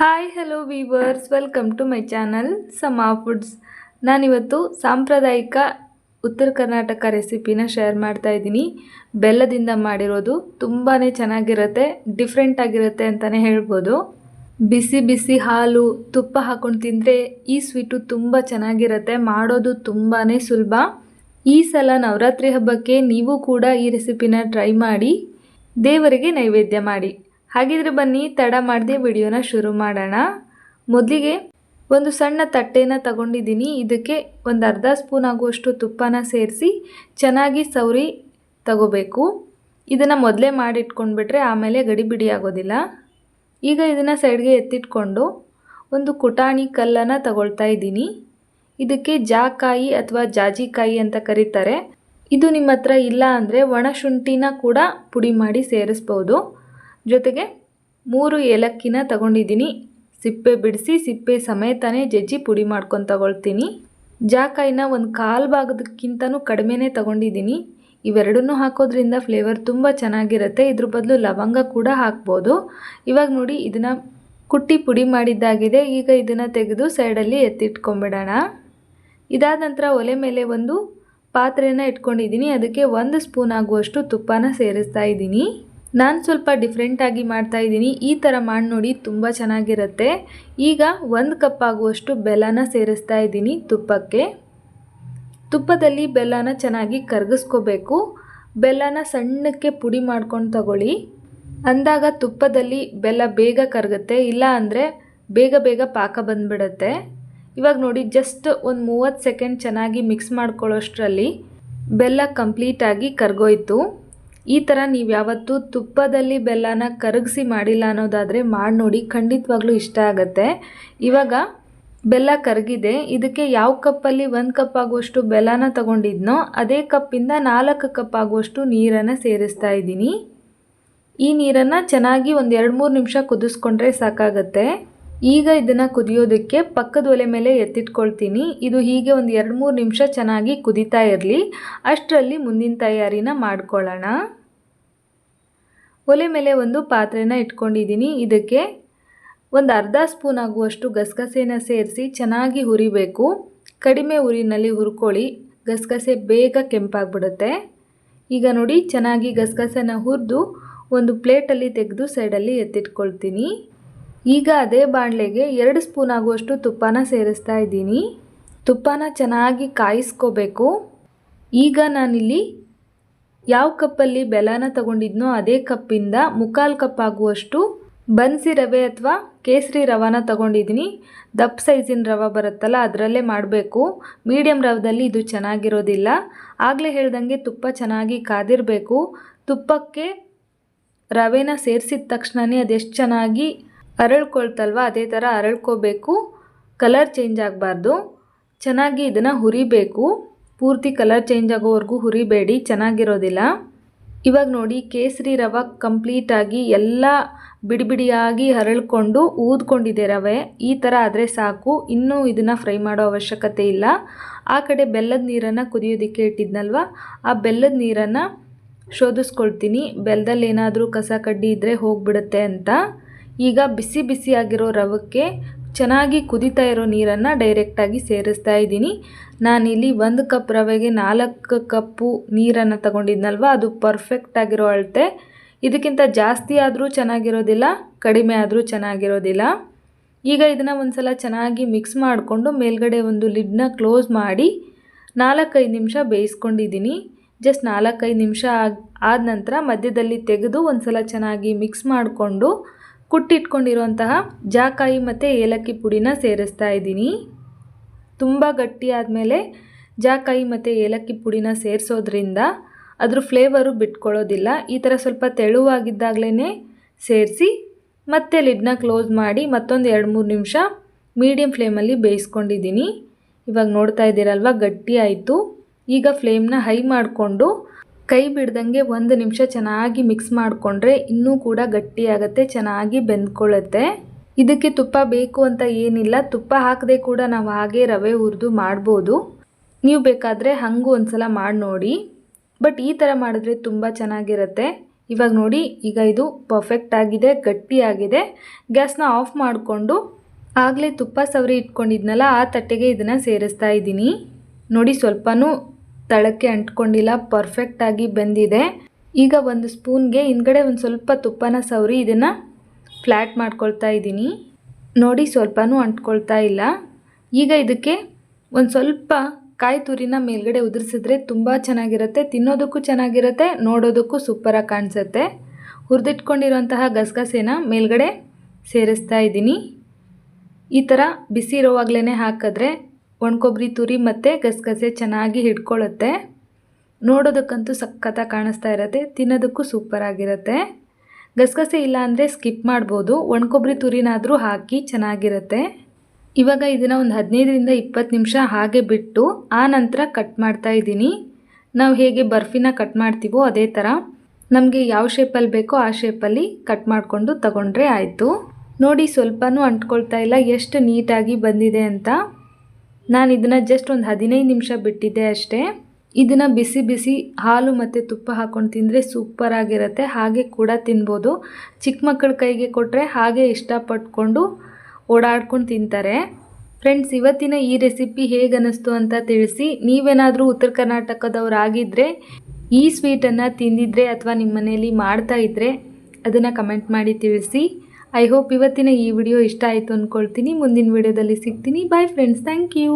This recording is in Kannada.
Hi hello viewers welcome to my channel Sama foods ನಾನಿವತ್ತು ಸಾಂಪ್ರದಾಯಿಕ ಉತ್ತರ ಕರ್ನಾಟಕ ರೆಸಿಪಿನ ಶೇರ್ ಮಾಡ್ತಾ ಇದ್ದೀನಿ. ಬೆಲ್ಲದಿಂದ ಮಾಡಿರೋದು ತುಂಬಾ ಚೆನ್ನಾಗಿರುತ್ತೆ ಡಿಫ್ರೆಂಟ್ ಆಗಿರುತ್ತೆ ಅಂತಲೇ ಹೇಳ್ಬೋದು. ಬಿಸಿ ಬಿಸಿ ಹಾಲು, ತುಪ್ಪ ಹಾಕೊಂಡು ತಿಂದರೆ ಈ ಸ್ವೀಟು ತುಂಬ ಚೆನ್ನಾಗಿರುತ್ತೆ, ಮಾಡೋದು ತುಂಬಾ ಸುಲಭ. ಈ ಸಲ ನವರಾತ್ರಿ ಹಬ್ಬಕ್ಕೆ ನೀವು ಕೂಡ ಈ ರೆಸಿಪಿನ ಟ್ರೈ ಮಾಡಿ, ದೇವರಿಗೆ ನೈವೇದ್ಯ ಮಾಡಿ. ಹಾಗಿದ್ರೆ ಬನ್ನಿ, ತಡ ಮಾಡದೆ ವಿಡಿಯೋನ ಶುರು ಮಾಡೋಣ. ಮೊದಲಿಗೆ ಒಂದು ಸಣ್ಣ ತಟ್ಟೆನ ತಗೊಂಡಿದ್ದೀನಿ. ಇದಕ್ಕೆ ಒಂದು ಅರ್ಧ ಸ್ಪೂನ್ ಆಗುವಷ್ಟು ತುಪ್ಪನ ಸೇರಿಸಿ ಚೆನ್ನಾಗಿ ಸವರಿ ತಗೋಬೇಕು. ಇದನ್ನು ಮೊದಲೇ ಮಾಡಿಟ್ಕೊಂಡ್ಬಿಟ್ರೆ ಆಮೇಲೆ ಗಡಿಬಿಡಿ ಆಗೋದಿಲ್ಲ. ಈಗ ಇದನ್ನು ಸೈಡ್ಗೆ ಎತ್ತಿಟ್ಕೊಂಡು ಒಂದು ಕುಟಾಣಿ ಕಲ್ಲನ್ನು ತಗೊಳ್ತಾ ಇದ್ದೀನಿ. ಇದಕ್ಕೆ ಜಾಕಾಯಿ ಅಥವಾ ಜಾಜಿಕಾಯಿ ಅಂತ ಕರೀತಾರೆ. ಇದು ನಿಮ್ಮ ಹತ್ರ ಇಲ್ಲ ಅಂದರೆ ಒಣ ಶುಂಠಿನ ಕೂಡ ಪುಡಿ ಮಾಡಿ ಸೇರಿಸ್ಬೋದು. ಜೊತೆಗೆ ಮೂರು ಏಲಕ್ಕಿನ ತಗೊಂಡಿದ್ದೀನಿ. ಸಿಪ್ಪೆ ಬಿಡಿಸಿ ಸಿಪ್ಪೆ ಸಮೇತನೇ ಜಜ್ಜಿ ಪುಡಿ ಮಾಡ್ಕೊಂಡು ತಗೊಳ್ತೀನಿ. ಜಾಕಾಯಿನ ಒಂದು ಕಾಲು ಭಾಗದಕ್ಕಿಂತನೂ ಕಡಿಮೆನೇ ತಗೊಂಡಿದ್ದೀನಿ. ಇವೆರಡನ್ನೂ ಹಾಕೋದ್ರಿಂದ ಫ್ಲೇವರ್ ತುಂಬ ಚೆನ್ನಾಗಿರುತ್ತೆ. ಇದ್ರ ಬದಲು ಲವಂಗ ಕೂಡ ಹಾಕ್ಬೋದು. ಇವಾಗ ನೋಡಿ ಇದನ್ನು ಕುಟ್ಟಿ ಪುಡಿ ಮಾಡಿದ್ದಾಗಿದೆ. ಈಗ ಇದನ್ನು ತೆಗೆದು ಸೈಡಲ್ಲಿ ಎತ್ತಿಟ್ಕೊಂಬಿಡೋಣ. ಇದಾದ ನಂತರ ಒಲೆ ಮೇಲೆ ಒಂದು ಪಾತ್ರೆನ ಇಟ್ಕೊಂಡಿದ್ದೀನಿ. ಅದಕ್ಕೆ ಒಂದು ಸ್ಪೂನ್ ಆಗುವಷ್ಟು ತುಪ್ಪನ ಸೇರಿಸ್ತಾ ಇದ್ದೀನಿ. ನಾನು ಸ್ವಲ್ಪ ಡಿಫ್ರೆಂಟಾಗಿ ಮಾಡ್ತಾ ಇದ್ದೀನಿ. ಈ ಥರ ಮಾಡಿ ನೋಡಿ ತುಂಬ ಚೆನ್ನಾಗಿರುತ್ತೆ. ಈಗ ಒಂದು ಕಪ್ ಆಗುವಷ್ಟು ಬೆಲ್ಲನ ಸೇರಿಸ್ತಾ ಇದ್ದೀನಿ ತುಪ್ಪಕ್ಕೆ. ತುಪ್ಪದಲ್ಲಿ ಬೆಲ್ಲನ ಚೆನ್ನಾಗಿ ಕರಗಿಸ್ಕೋಬೇಕು. ಬೆಲ್ಲನ ಸಣ್ಣಕ್ಕೆ ಪುಡಿ ಮಾಡ್ಕೊಂಡು ತಗೊಳ್ಳಿ. ಅಂದಾಗ ತುಪ್ಪದಲ್ಲಿ ಬೆಲ್ಲ ಬೇಗ ಕರಗುತ್ತೆ, ಇಲ್ಲ ಅಂದರೆ ಬೇಗ ಬೇಗ ಪಾಕ ಬಂದ್ಬಿಡುತ್ತೆ. ಇವಾಗ ನೋಡಿ ಜಸ್ಟ್ ಒಂದು ಮೂವತ್ತು ಸೆಕೆಂಡ್ ಚೆನ್ನಾಗಿ ಮಿಕ್ಸ್ ಮಾಡ್ಕೊಳ್ಳೋಷ್ಟರಲ್ಲಿ ಬೆಲ್ಲ ಕಂಪ್ಲೀಟಾಗಿ ಕರಗೋಯ್ತು. ಈ ಥರ ನೀವು ಯಾವತ್ತೂ ತುಪ್ಪದಲ್ಲಿ ಬೆಲ್ಲನ ಕರಗಿಸಿ ಮಾಡಿಲ್ಲ ಅನ್ನೋದಾದರೆ ಮಾಡಿ ನೋಡಿ, ಖಂಡಿತವಾಗ್ಲೂ ಇಷ್ಟ ಆಗುತ್ತೆ. ಇವಾಗ ಬೆಲ್ಲ ಕರಗಿದೆ, ಇದಕ್ಕೆ ಯಾವ ಕಪ್ಪಲ್ಲಿ ಒಂದು ಕಪ್ ಆಗುವಷ್ಟು ಬೆಲ್ಲನ ತಗೊಂಡಿದ್ನೋ, ಅದೇ ಕಪ್ಪಿಂದ ನಾಲ್ಕು ಕಪ್ ಆಗುವಷ್ಟು ನೀರನ್ನು ಸೇರಿಸ್ತಾ ಇದ್ದೀನಿ. ಈ ನೀರನ್ನು ಚೆನ್ನಾಗಿ ಒಂದು ಎರಡು ಮೂರು ನಿಮಿಷ ಕುದಿಸ್ಕೊಂಡ್ರೆ ಸಾಕಾಗತ್ತೆ. ಈಗ ಇದನ್ನು ಕುದಿಯೋದಕ್ಕೆ ಪಕ್ಕದ ಒಲೆ ಮೇಲೆ ಎತ್ತಿಟ್ಕೊಳ್ತೀನಿ. ಇದು ಹೀಗೆ ಒಂದು ಎರಡು ಮೂರು ನಿಮಿಷ ಚೆನ್ನಾಗಿ ಕುದಿತಾ ಇರಲಿ. ಅಷ್ಟರಲ್ಲಿ ಮುಂದಿನ ತಯಾರಿನ ಮಾಡ್ಕೊಳ್ಳೋಣ. ಒಲೆ ಮೇಲೆ ಒಂದು ಪಾತ್ರೆನ ಇಟ್ಕೊಂಡಿದ್ದೀನಿ. ಇದಕ್ಕೆ ಒಂದು ಅರ್ಧ ಸ್ಪೂನ್ ಆಗುವಷ್ಟು ಗಸಗಸೆನ ಸೇರಿಸಿ ಚೆನ್ನಾಗಿ ಹುರಿಬೇಕು. ಕಡಿಮೆ ಉರಿನಲ್ಲಿ ಹುರ್ಕೊಳ್ಳಿ. ಗಸಗಸೆ ಬೇಗ ಕೆಂಪಾಗ್ಬಿಡುತ್ತೆ. ಈಗ ನೋಡಿ, ಚೆನ್ನಾಗಿ ಗಸಗಸೆನ ಹುರಿದು ಒಂದು ಪ್ಲೇಟಲ್ಲಿ ತೆಗೆದು ಸೈಡಲ್ಲಿ ಎತ್ತಿಟ್ಕೊಳ್ತೀನಿ. ಈಗ ಅದೇ ಬಾಣಲೆಗೆ ಎರಡು ಸ್ಪೂನ್ ಆಗುವಷ್ಟು ತುಪ್ಪನ ಸೇರಿಸ್ತಾ ಇದ್ದೀನಿ. ತುಪ್ಪನ ಚೆನ್ನಾಗಿ ಕಾಯಿಸ್ಕೋಬೇಕು. ಈಗ ನಾನಿಲ್ಲಿ ಯಾವ ಕಪ್ಪಲ್ಲಿ ಬೆಲಾನ ತಗೊಂಡಿದ್ನೋ ಅದೇ ಕಪ್ಪಿಂದ ಮುಕ್ಕಾಲು ಕಪ್ ಆಗುವಷ್ಟು ಬನ್ಸಿ ರವೆ ಅಥವಾ ಕೇಸರಿ ರವಾನ ತಗೊಂಡಿದ್ದೀನಿ. ದಪ್ಪ ಸೈಜಿನ ರವೆ ಬರುತ್ತಲ್ಲ ಅದರಲ್ಲೇ ಮಾಡಬೇಕು. ಮೀಡಿಯಮ್ ರವದಲ್ಲಿ ಇದು ಚೆನ್ನಾಗಿರೋದಿಲ್ಲ. ಆಗಲೇ ಹೇಳ್ದಂಗೆ ತುಪ್ಪ ಚೆನ್ನಾಗಿ ಕಾದಿರಬೇಕು. ತುಪ್ಪಕ್ಕೆ ರವೆನ ಸೇರಿಸಿದ ತಕ್ಷಣವೇ ಅದೆಷ್ಟು ಚೆನ್ನಾಗಿ ಅರಳ್ಕೊಳ್ತಲ್ವ ಅದೇ ಥರ ಅರಳ್ಕೋಬೇಕು. ಕಲರ್ ಚೇಂಜ್ ಆಗಬಾರ್ದು. ಚೆನ್ನಾಗಿ ಇದನ್ನು ಹುರಿಬೇಕು. ಪೂರ್ತಿ ಕಲರ್ ಚೇಂಜ್ ಆಗೋವರೆಗೂ ಹುರಿಬೇಡಿ, ಚೆನ್ನಾಗಿರೋದಿಲ್ಲ. ಇವಾಗ ನೋಡಿ, ಕೇಸರಿ ರವೆ ಕಂಪ್ಲೀಟಾಗಿ ಎಲ್ಲ ಬಿಡಿ ಬಿಡಿಯಾಗಿ ಹರಳ್ಕೊಂಡು ಊದ್ಕೊಂಡಿದೆ ರವೆ. ಈ ಥರ ಆದರೆ ಸಾಕು, ಇನ್ನೂ ಇದನ್ನು ಫ್ರೈ ಮಾಡೋ ಅವಶ್ಯಕತೆ ಇಲ್ಲ. ಆ ಕಡೆ ಬೆಲ್ಲದ ನೀರನ್ನು ಕುದಿಯೋದಕ್ಕೆ ಇಟ್ಟಿದ್ನಲ್ವ? ಆ ಬೆಲ್ಲದ ನೀರನ್ನು ಶೋಧಿಸ್ಕೊಳ್ತೀನಿ. ಬೆಲ್ಲದಲ್ಲಿ ಏನಾದರೂ ಕಸ ಕಡ್ಡಿ ಇದ್ದರೆ ಹೋಗಿಬಿಡುತ್ತೆ ಅಂತ. ಈಗ ಬಿಸಿ ಬಿಸಿಯಾಗಿರೋ ರವಕ್ಕೆ ಚೆನ್ನಾಗಿ ಕುದೀತಾ ಇರೋ ನೀರನ್ನು ಡೈರೆಕ್ಟಾಗಿ ಸೇರಿಸ್ತಾ ಇದ್ದೀನಿ. ನಾನಿಲ್ಲಿ ಒಂದು ಕಪ್ ರವೆಗೆ ನಾಲ್ಕು ಕಪ್ಪು ನೀರನ್ನು ತಗೊಂಡಿದ್ನಲ್ವ? ಅದು ಪರ್ಫೆಕ್ಟ್ ಆಗಿರೋ ಅಳತೆ. ಇದಕ್ಕಿಂತ ಜಾಸ್ತಿ ಆದರೂ ಚೆನ್ನಾಗಿರೋದಿಲ್ಲ, ಕಡಿಮೆ ಆದರೂ ಚೆನ್ನಾಗಿರೋದಿಲ್ಲ. ಈಗ ಇದನ್ನು ಒಂದು ಸಲ ಚೆನ್ನಾಗಿ ಮಿಕ್ಸ್ ಮಾಡಿಕೊಂಡು ಮೇಲ್ಗಡೆ ಒಂದು ಲಿಡ್ನ ಕ್ಲೋಸ್ ಮಾಡಿ ನಾಲ್ಕೈದು ನಿಮಿಷ ಬೇಯಿಸ್ಕೊಂಡಿದ್ದೀನಿ. ಜಸ್ಟ್ ನಾಲ್ಕೈದು ನಿಮಿಷ ಆದ ನಂತರ ಮಧ್ಯದಲ್ಲಿ ತೆಗೆದು ಒಂದು ಸಲ ಚೆನ್ನಾಗಿ ಮಿಕ್ಸ್ ಮಾಡಿಕೊಂಡು ಕುಟ್ಟಿಟ್ಕೊಂಡಿರುವಂತಹ ಜಾಕಾಯಿ ಮತ್ತು ಏಲಕ್ಕಿ ಪುಡಿನ ಸೇರಿಸ್ತಾ ಇದ್ದೀನಿ. ತುಂಬ ಗಟ್ಟಿಯಾದ ಮೇಲೆ ಜಾಕಾಯಿ ಮತ್ತು ಏಲಕ್ಕಿ ಪುಡಿನ ಸೇರಿಸೋದ್ರಿಂದ ಅದ್ರ ಫ್ಲೇವರು ಬಿಟ್ಕೊಳ್ಳೋದಿಲ್ಲ. ಈ ಥರ ಸ್ವಲ್ಪ ತೆಳುವಾಗಿದ್ದಾಗಲೇ ಸೇರಿಸಿ ಮತ್ತೆ ಲಿಡ್ನ ಕ್ಲೋಸ್ ಮಾಡಿ ಮತ್ತೊಂದು ಎರಡು ಮೂರು ನಿಮಿಷ ಮೀಡಿಯಮ್ ಫ್ಲೇಮಲ್ಲಿ ಬೇಯಿಸ್ಕೊಂಡಿದ್ದೀನಿ. ಇವಾಗ ನೋಡ್ತಾ ಇದ್ದೀರಲ್ವ, ಗಟ್ಟಿ ಆಯಿತು. ಈಗ ಫ್ಲೇಮ್ನ ಹೈ ಮಾಡಿಕೊಂಡು ಕೈ ಬಿಡ್ದಂಗೆ ಒಂದು ನಿಮಿಷ ಚೆನ್ನಾಗಿ ಮಿಕ್ಸ್ ಮಾಡಿಕೊಂಡ್ರೆ ಇನ್ನೂ ಕೂಡ ಗಟ್ಟಿಯಾಗತ್ತೆ, ಚೆನ್ನಾಗಿ ಬೆಂದ್ಕೊಳ್ಳುತ್ತೆ. ಇದಕ್ಕೆ ತುಪ್ಪ ಬೇಕು ಅಂತ ಏನಿಲ್ಲ, ತುಪ್ಪ ಹಾಕದೆ ಕೂಡ ನಾವು ಹಾಗೆ ರವೆ ಹುರಿದು ಮಾಡ್ಬೋದು. ನೀವು ಬೇಕಾದರೆ ಹಂಗೂ ಒಂದ್ಸಲ ಮಾಡಿ ನೋಡಿ. ಬಟ್ ಈ ಥರ ಮಾಡಿದ್ರೆ ತುಂಬ ಚೆನ್ನಾಗಿರುತ್ತೆ. ಇವಾಗ ನೋಡಿ, ಈಗ ಇದು ಪರ್ಫೆಕ್ಟ್ ಆಗಿದೆ, ಗಟ್ಟಿಯಾಗಿದೆ. ಗ್ಯಾಸ್ನ ಆಫ್ ಮಾಡಿಕೊಂಡು ಆಗಲೇ ತುಪ್ಪ ಸವರಿ ಇಟ್ಕೊಂಡಿದ್ನಲ್ಲ, ಆ ತಟ್ಟೆಗೆ ಇದನ್ನು ಸೇರಿಸ್ತಾ ಇದ್ದೀನಿ. ನೋಡಿ ಸ್ವಲ್ಪನೂ ತಳಕ್ಕೆ ಅಂಟ್ಕೊಂಡಿಲ್ಲ ಪರ್ಫೆಕ್ಟಾಗಿ ಬೆಂದಿದೆ. ಈಗ ಒಂದು ಸ್ಪೂನ್ಗೆ ಹಿಂದ್ಗಡೆ ಒಂದು ಸ್ವಲ್ಪ ತುಪ್ಪನ ಸವರಿ ಇದನ್ನು ಫ್ಲ್ಯಾಟ್ ಮಾಡ್ಕೊಳ್ತಾ ಇದ್ದೀನಿ. ನೋಡಿ ಸ್ವಲ್ಪನೂ ಅಂಟ್ಕೊಳ್ತಾ ಇಲ್ಲ. ಈಗ ಇದಕ್ಕೆ ಒಂದು ಸ್ವಲ್ಪ ಕಾಯಿ ತುರಿನ ಮೇಲ್ಗಡೆ ಉದುರಿಸಿದ್ರೆ ತುಂಬ ಚೆನ್ನಾಗಿರುತ್ತೆ. ತಿನ್ನೋದಕ್ಕೂ ಚೆನ್ನಾಗಿರುತ್ತೆ, ನೋಡೋದಕ್ಕೂ ಸೂಪರಾಗಿ ಕಾಣಿಸುತ್ತೆ. ಹುರಿದಿಟ್ಕೊಂಡಿರುವಂತಹ ಗಸಗಸೆನ ಮೇಲ್ಗಡೆ ಸೇರಿಸ್ತಾ ಇದ್ದೀನಿ. ಈ ಥರ ಬಿಸಿ ಇರೋವಾಗಲೇ ಹಾಕಿದ್ರೆ ಒಣಕೊಬ್ಬರಿ ತುರಿ ಮತ್ತು ಗಸಗಸೆ ಚೆನ್ನಾಗಿ ಹಿಡ್ಕೊಳ್ಳುತ್ತೆ ನೋಡೋದಕ್ಕಂತೂ ಸಖತ್ತಾಗಿ ಕಾಣಿಸ್ತಾ ಇರುತ್ತೆ, ತಿನ್ನೋದಕ್ಕೂ ಸೂಪರಾಗಿರುತ್ತೆ ಗಸಗಸೆ ಇಲ್ಲ ಅಂದರೆ ಸ್ಕಿಪ್ ಮಾಡ್ಬೋದು ಒಣಕೊಬ್ಬರಿ ತುರಿನಾದರೂ ಹಾಕಿ ಚೆನ್ನಾಗಿರುತ್ತೆ. ಇವಾಗ ಇದನ್ನು ಒಂದು ಹದಿನೈದರಿಂದ ಇಪ್ಪತ್ತು ನಿಮಿಷ ಹಾಗೆ ಬಿಟ್ಟು ಆ ನಂತರ ಕಟ್ ಮಾಡ್ತಾ ಇದ್ದೀನಿ. ನಾವು ಹೇಗೆ ಬರ್ಫಿನ ಕಟ್ ಮಾಡ್ತೀವೋ ಅದೇ ಥರ ನಮಗೆ ಯಾವ ಶೇಪಲ್ಲಿ ಬೇಕೋ ಆ ಶೇಪಲ್ಲಿ ಕಟ್ ಮಾಡಿಕೊಂಡು ತಗೊಂಡ್ರೆ ಆಯಿತು. ನೋಡಿ ಸ್ವಲ್ಪನೂ ಅಂಟ್ಕೊಳ್ತಾ ಇಲ್ಲ, ಎಷ್ಟು ನೀಟಾಗಿ ಬಂದಿದೆ ಅಂತ. ನಾನು ಇದನ್ನು ಜಸ್ಟ್ ಒಂದು ಹದಿನೈದು ನಿಮಿಷ ಬಿಟ್ಟಿದ್ದೆ ಅಷ್ಟೇ. ಇದನ್ನು ಬಿಸಿ ಬಿಸಿ ಹಾಲು ಮತ್ತು ತುಪ್ಪ ಹಾಕ್ಕೊಂಡು ತಿಂದರೆ ಸೂಪರಾಗಿರುತ್ತೆ ಹಾಗೆ ಕೂಡ ತಿನ್ಬೋದು. ಚಿಕ್ಕ ಮಕ್ಕಳ ಕೈಗೆ ಕೊಟ್ಟರೆ ಹಾಗೆ ಇಷ್ಟಪಟ್ಕೊಂಡು ಓಡಾಡ್ಕೊಂಡು ತಿಂತಾರೆ. ಫ್ರೆಂಡ್ಸ್ ಇವತ್ತಿನ ಈ ರೆಸಿಪಿ ಹೇಗೆ ಅನ್ನಿಸ್ತು ಅಂತ ತಿಳಿಸಿ. ನೀವೇನಾದರೂ ಉತ್ತರ ಕರ್ನಾಟಕದವರಾಗಿದ್ದರೆ ಈ ಸ್ವೀಟನ್ನು ತಿಂದಿದ್ರೆ ಅಥವಾ ನಿಮ್ಮ ಮನೆಯಲ್ಲಿ ಮಾಡ್ತಾ ಇದ್ದರೆ ಅದನ್ನು ಕಮೆಂಟ್ ಮಾಡಿ ತಿಳಿಸಿ. ಐ ಹೋಪ್ ಇವತ್ತಿನ ಈ ವಿಡಿಯೋ ಇಷ್ಟ ಆಯಿತು ಅಂದ್ಕೊಳ್ತೀನಿ ಮುಂದಿನ ವಿಡಿಯೋದಲ್ಲಿ ಸಿಗ್ತೀನಿ. Bye friends thank you